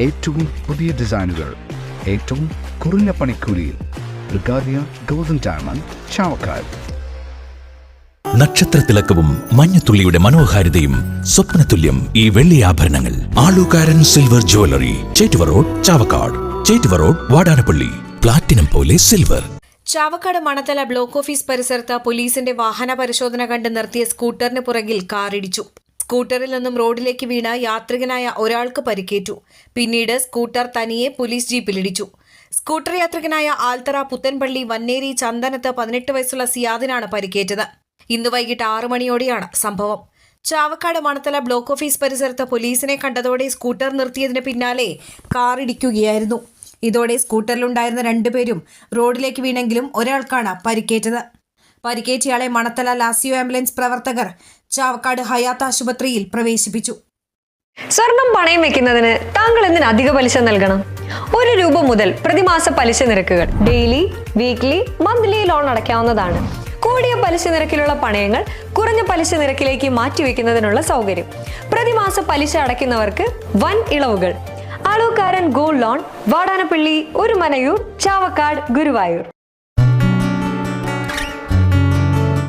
ഏറ്റവും പുതിയ ഡിസൈനുകൾ ഏറ്റവും കുറഞ്ഞ പണിക്കൂലിയിൽ. ബ്രിഗാദിയ ഗോൾഡൻ ഡയമണ്ട് ചാവക്കാട്. നക്ഷത്രത്തിലക്കവും മഞ്ഞത്തുള്ളിയുടെ മനോഹാരിതയും സ്വപ്നതുല്യം ഈ വെള്ളി ആഭരണങ്ങൾ. Alukkaran silver jewellery Chettuva road Chavakkad. Chettuva road Vadanappally. Platinum പോലെ silver Chavakkad Manathala block office പരിസരത്ത് പോലീസിന്റെ വാഹന പരിശോധന കണ്ട് നിർത്തിയ സ്കൂട്ടറിന് പുറകിൽ കാറിടിച്ചു. സ്കൂട്ടറിൽ നിന്നും റോഡിലേക്ക് വീണ യാത്രികനായ ഒരാൾക്ക് പരിക്കേറ്റു. പിന്നീട് സ്കൂട്ടർ തനിയെ പോലീസ് ജീപ്പിലിടിച്ചു സ്കൂട്ടർ യാത്രികനായ ആൽത്തറ പുത്തൻപള്ളി വന്നേരി ചന്ദനത്ത് പതിനെട്ട് വയസ്സുള്ള സിയാദിനാണ് പരിക്കേറ്റത്. ഇന്ന് വൈകിട്ട് ആറു മണിയോടെയാണ് സംഭവം. ചാവക്കാട് മണത്തല ബ്ലോക്ക് ഓഫീസ് പരിസരത്ത് പോലീസിനെ കണ്ടതോടെ സ്കൂട്ടർ നിർത്തിയതിന് പിന്നാലെ കാറിടിക്കുകയായിരുന്നു ഇതോടെ സ്കൂട്ടറിലുണ്ടായിരുന്ന രണ്ടുപേരും റോഡിലേക്ക് വീണെങ്കിലും ഒരാൾക്കാണ് പരിക്കേറ്റത്. പരിക്കേറ്റയാളെ മണത്തല ലാസിയോ ആംബുലൻസ് പ്രവർത്തകർ ചാവക്കാട് ഹയാത്ത് ആശുപത്രിയിൽ പ്രവേശിപ്പിച്ചു. സ്വർണം പണയം വെക്കുന്നതിന് താങ്കൾ എന്തിന് അധിക പലിശ നൽകണം? ഒരു രൂപ മുതൽ പ്രതിമാസ പലിശ നിരക്കുകൾ ഡെയിലി വീക്ക്ലി മന്ത്ലി ലോൺ അടയ്ക്കാവുന്നതാണ്. കൂടിയ പലിശ നിരക്കിലുള്ള പണയങ്ങൾ കുറഞ്ഞ പലിശ നിരക്കിലേക്ക് മാറ്റിവെക്കുന്നതിനുള്ള സൗകര്യം. പ്രതിമാസ പലിശ അടയ്ക്കുന്നവർക്ക് വൻ ഇളവുകൾ. അളവുകാരൻ ഗോൾഡ് ലോൺ വാടാനപ്പള്ളി ഒരു മനയൂർ ചാവക്കാട് ഗുരുവായൂർ.